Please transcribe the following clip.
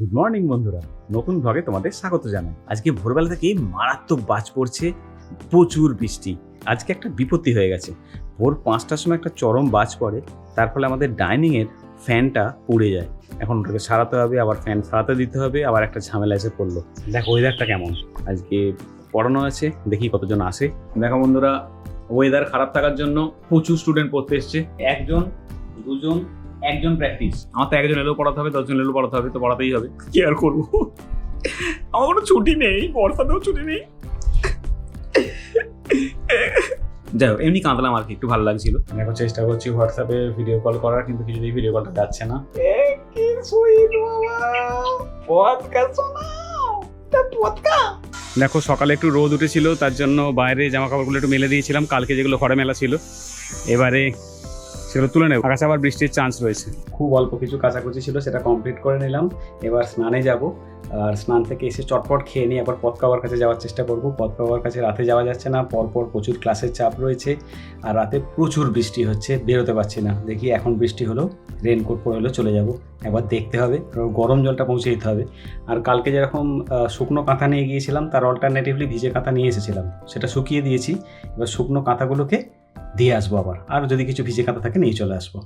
Good morning বন্ধুরা। নতুন ভ্লগে তোমাদের স্বাগত জানাই। আজকে ভোরবেলা থেকে মারাত্মক বাজ পড়ছে, প্রচুর বৃষ্টি। আজকে একটা বিপত্তি হয়ে গেছে। ভোর পাঁচটার সময় একটা চরম বাজ পড়ে, তার ফলে আমাদের ডাইনিংয়ের ফ্যানটা পুড়ে যায়। এখন ওটাকে সারাতে হবে, আবার ফ্যান সারাতে দিতে হবে, আবার একটা ঝামেলা এসে পড়ল। দেখো ওয়েদারটা কেমন? আজকে পড়ানো আছে, দেখি কতজন আসে। দেখো বন্ধুরা ওয়েদার খারাপ থাকার জন্য প্রচুর স্টুডেন্ট পড়তে এসছে। একজন, দুজন একজন প্র্যাকটিস আমার তো একজন এলেও পড়াতে হবে দশজন এলেও পড়াতে হবে তো পড়াতেই হবে। কি আর করব? আমার কোনো ছুটি নেই বর্ষাতেও ছুটি নেই। যাই হোক এমনি কাঁদলাম আর কি একটু ভালো লাগছিল। আমি এখন চেষ্টা করছি হোয়াটসঅ্যাপে ভিডিও কল করার কিন্তু কিছুতেই ভিডিও কলটা যাচ্ছে না। দেখো সকালে একটু রোদ উঠেছিল তার জন্য বাইরে জামা কাপড়গুলো একটু মেলে দিয়েছিলাম কালকে যেগুলো ঘরে মেলা ছিল। এবারে সেগুলো তুলে নেব। আকাশে আবার বৃষ্টির চান্স রয়েছে। খুব অল্প কিছু কাচাকুচি ছিল, সেটা কমপ্লিট করে নিলাম। এবার স্নানে যাব। আর স্নান থেকে এসে চটপট খেয়ে নিয়ে আবার পথ বাবার কাছে যাওয়ার চেষ্টা করব। পথ বাবার কাছে রাতে যাওয়া যাচ্ছে না, পরপর প্রচুর ক্লাসের চাপ রয়েছে। আর রাতে প্রচুর বৃষ্টি হচ্ছে, বেরোতে পারছি না। দেখি এখন বৃষ্টি হলো রেনকোট পরে হলেও চলে যাব। একবার দেখতে হবে গরম জলটা পৌঁছে দিতে হবে। আর কালকে যেরকম শুকনো কাঁথা নিয়ে গিয়েছিলাম, তার অল্টারনেটিভলি ভিজে কাঁথা নিয়ে এসেছিলাম। সেটা শুকিয়ে দিয়েছি। এবার শুকনো কাঁথাগুলোকে দিয়ে আসব আবার। আর যদি কিছু ভিজে কাঁথা থাকে নিয়ে চলে আসব।